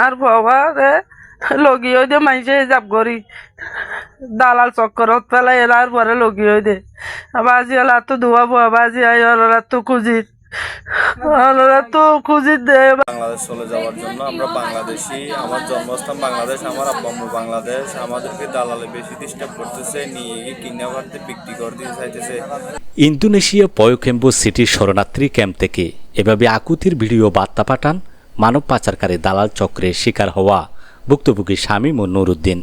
আর বাবা রে লগি হই দে মাইসে যাব করি দালাল চক্করত পেলাই এলার পরে লগি হই দে। বাজি হলা তো ধোয়া বোয়া বাজি আই ওরা তো খুঁজিত ওরা তো খুঁজিত দে। বাংলাদেশ চলে যাওয়ার জন্য আমরা বাংলাদেশি। আমার জন্মস্থান বাংলাদেশ আমার আব্বা আম্মু বাংলাদেশ। আমাদেরকে দালালে বেশি ডিস্টার্ব করতেছে নিয়ে গিয়ে কিডন্যাপারতে বিক্রি করে দিতে চাইতেছে ইন্দোনেশিয়া পয়কেম্বো সিটির শরণার্থী ক্যাম্প থেকে এভাবে আকুতির ভিডিও বার্তা পাঠান মানব পাচারকারী দালাল চক্রের শিকার হওয়া ভুক্তভোগী শামীম ও নুরুদ্দিন।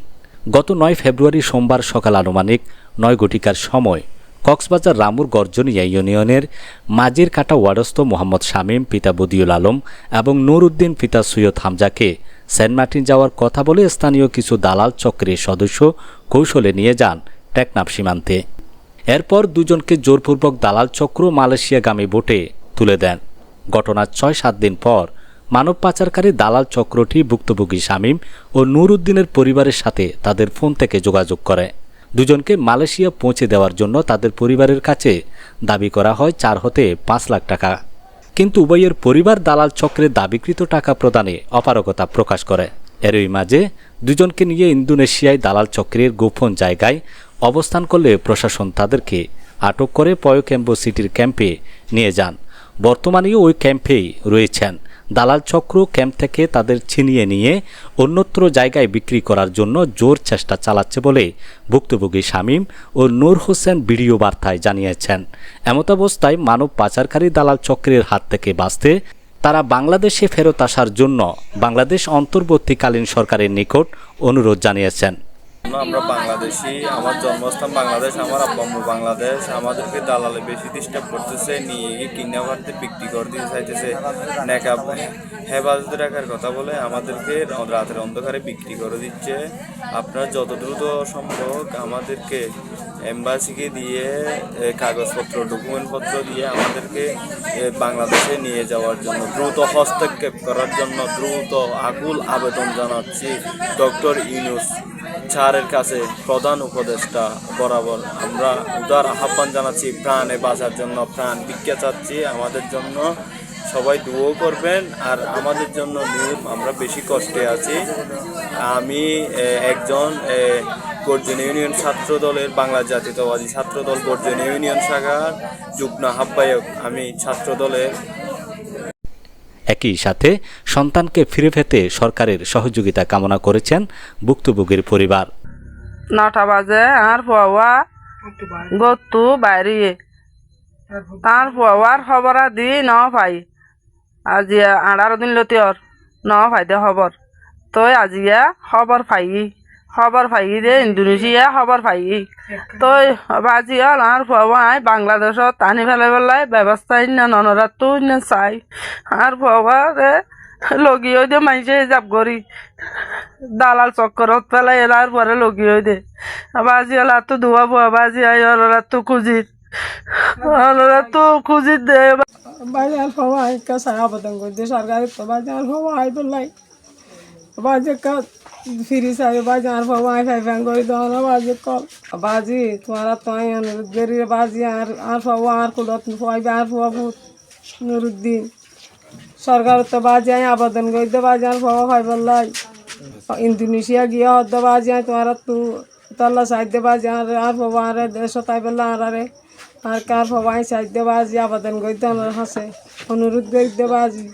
গত নয় ফেব্রুয়ারি সোমবার সকাল আনুমানিক নয় ঘটিকার সময় কক্সবাজার রামুর গর্জনিয়া ইউনিয়নের মাজির কাটা ওয়ারস্থ মোহাম্মদ শামীম, পিতা বদিউল আলম এবং নুরুদ্দিন, পিতা সৈয়দ হামজাকে সেন্ট মার্টিন যাওয়ার কথা বলে স্থানীয় কিছু দালাল চক্রের সদস্য কৌশলে নিয়ে যান টেকনাফ সীমান্তে। এরপর দুজনকে জোরপূর্বক দালাল চক্র মালয়েশিয়াগামী বোটে তুলে দেন। ঘটনার ছয় সাত দিন পর মানব পাচারকারী দালাল চক্রটি ভুক্তভোগী শামীম ও নুরুদ্দিনের পরিবারের সাথে তাদের ফোন থেকে যোগাযোগ করে। দুজনকে মালয়েশিয়া পৌঁছে দেওয়ার জন্য তাদের পরিবারের কাছে দাবি করা হয় চার হতে পাঁচ লাখ টাকা। কিন্তু উভয়ের পরিবার দালাল চক্রের দাবিকৃত টাকা প্রদানে অপারগতা প্রকাশ করে। এরই মাঝে দুজনকে নিয়ে ইন্দোনেশিয়ায় দালাল চক্রের গোপন জায়গায় অবস্থান করলে প্রশাসন তাদেরকে আটক করে পয়কেম্বো সিটির ক্যাম্পে নিয়ে যান। বর্তমানেও ওই ক্যাম্পেই রয়েছেন। দালাল চক্র ক্যাম্প থেকে তাদের ছিনিয়ে নিয়ে অন্যত্র জায়গায় বিক্রি করার জন্য জোর চেষ্টা চালাচ্ছে বলে ভুক্তভোগী শামীম ও নূর হোসেন ভিডিও বার্তায় জানিয়েছেন। এমতাবস্থায় মানব পাচারকারী দালাল চক্রের হাত থেকে বাঁচতে তারা বাংলাদেশে ফেরত আসার জন্য বাংলাদেশ অন্তর্বর্তীকালীন সরকারের নিকট অনুরোধ জানিয়েছেন। জন্য আমরা বাংলাদেশি, আমার জন্মস্থান বাংলাদেশ, আমার আব্বা আম্মু বাংলাদেশ। আমাদেরকে দালালে বেশি ডিস্টার্ব করতেছে, নিয়ে গিয়ে কিনা কিডন্যাপারতে বিক্রি করে দিতে চাইতেছে নেকা হেফাজতে রাখার কথা বলে আমাদেরকে রাতের অন্ধকারে বিক্রি করে দিচ্ছে। আপনার যত দ্রুত সম্ভব আমাদেরকে এম্বাসিকে দিয়ে কাগজপত্র, ডকুমেন্টপত্র দিয়ে আমাদেরকে বাংলাদেশে নিয়ে যাওয়ার জন্য, দ্রুত হস্তক্ষেপ করার জন্য দ্রুত আকুল আবেদন জানাচ্ছি ডক্টর ইউনুস স্যারের কাছে প্রধান উপদেষ্টা বরাবর। আমরা উদার আহ্বান জানাচ্ছি প্রাণে বাঁচার জন্য, প্রাণ ভিক্ষা চাচ্ছি আমাদের জন্য। সবাই দুও করবেন আর আমাদের জন্য নিয়ম, আমরা বেশি কষ্টে আছি। আমি একজন গর্জন ইউনিয়ন ছাত্র দলের বাংলা জাতীয়তাবাদী ছাত্র দল গর্জন ইউনিয়ন শাখার যুগ্ম আহ্বায়ক। আমি ছাত্র দলের একই সাথে সন্তানকে ফিরে পেতে সরকারের সহযোগিতা কামনা করেছেন ভুক্তভোগীর পরিবার। নটা বাজে আর বাবা গতু বাইরে। তার বাবার খবর দি ন পাই আজি আঠারো দিন লতিয়র ন পাইতে খবর। তই আজিয়া খবর পাই খবর পাই দে ইন্দোনেশিয়া খবর পাই। তই বাজি হল আর বাবাই বাংলাদেশত টানি ফেলাই পেলাই ব্যবস্থা না ননরাতো না চাই। আর বাবা রে লগি হই দে মাইসে যাব করি দালাল চক্করত পেলাই এলার পরে লগি হই দে। বাজি হলা তো ধোয়া বোয়া বাজি আই ওরা তো খুঁজিত ওরা তো খুঁজিত দে বাজার সবাই কাছে আবেদন করতে সরকারি তো বাজার সবাই তো লাই বাজে কা ফিরি চাই বাজার সবাই ফাই ফ্যাং করে দাও না, বাজে কল বাজি, তোমারা তো অনুরোধ করি বাজি, আর আর সবাই আর কুলত সবাই আর সবাই নুরুদ্দিন। সরকার তো বাজি আই আবেদন করে দে বাজার সবাই ফাই বললাই ইন্দোনেশিয়া গিয়া হদ্দ বাজি আই তোমারা তু তল্লা সাইড বাজি, আর আর সবাই আর দেশ তাই বললা আর, আরে, আর কার সবাই সাইড বাজি, আবেদন করে দে হাসে। অনুরোধ করে দে বাজি।